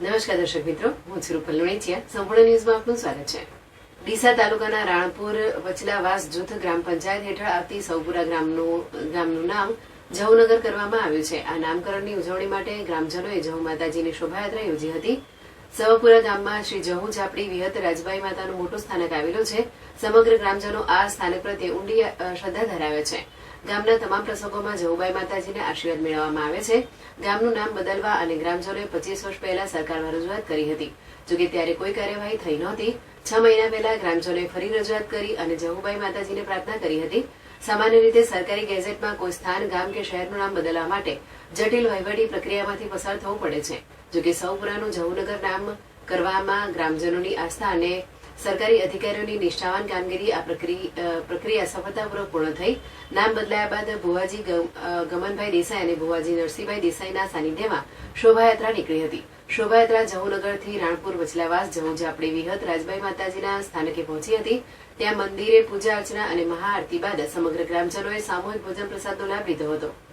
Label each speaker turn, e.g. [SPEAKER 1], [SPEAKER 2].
[SPEAKER 1] નમસ્કાર દર્શક મિત્રો, હું છું રૂપલ લુણીચિયા. સંપૂર્ણ ન્યૂઝમાં આપનું સ્વાગત છે. ડીસા તાલુકાના રાણપુર વચલાવાસ જૂથ ગ્રામ પંચાયત હેઠળ આવતી સૌપુરા ગ્રામનું ગામનું નામ જહુનગર કરવામાં આવ્યું છે. આ નામકરણની ઉજવણી માટે ગ્રામજનોએ જહુ માતાજીની શોભાયાત્રા યોજી હતી. સવપુરા ગામમાં શ્રી જહુ ઝાપડી વિહત રાજબાઈ માતાનું મોટું સ્થાનક આવેલું છે. સમગ્ર ગ્રામજનો આ સ્થાનક પ્રત્યે ઊંડી શ્રદ્ધા ધરાવે છે. ગામના તમામ પ્રસંગોમાં જહુબાઈ માતાજીને આશીર્વાદ મેળવવામાં આવે છે. ગામનું નામ બદલવા અને ગ્રામજનોએ પચીસ વર્ષ પહેલા સરકારમાં રજૂઆત કરી હતી. જોકે ત્યારે કોઈ કાર્યવાહી થઈ નહોતી. છ મહિના પહેલા ગ્રામજનોએ ફરી રજૂઆત કરી અને જહુબાઈ માતાજીને પ્રાર્થના કરી હતી. સામાન્ય રીતે સરકારી ગેઝેટમાં કોઈ સ્થાન, ગામ કે શહેરનું નામ બદલવા માટે જટિલ વહીવટી પ્રક્રિયામાંથી પસાર થવું પડે છે. જોકે સૌપુરાનું જહુનગર નામ કરવામાં ગ્રામજનોની આસ્થા અને સરકારી અધિકારીઓની નિષ્ઠાવાન કામગીરી આ પ્રક્રિ- પ્રક્રિયા સફળતાપૂર્વક પૂર્ણ થઈ. નામ બદલાયા બાદ ભુવાજી ગમનભાઈ દેસાઈ અને ભુવાજી નરસિંહભાઈ દેસાઈના સાનિધ્યમાં શોભાયાત્રા નીકળી હતી. શોભાયાત્રા જહુનગરથી રાણપુર, વચલાવાસ જહુ ઝાપડી વિહત રાજબાઈ માતાજીના સ્થાનકે પહોંચી હતી. ત્યાં મંદિરે પૂજા અર્ચના અને મહાઆરતી બાદ સમગ્ર ગ્રામજનોએ સામૂહિક ભોજન પ્રસાદનો લાભ લીધો હતો.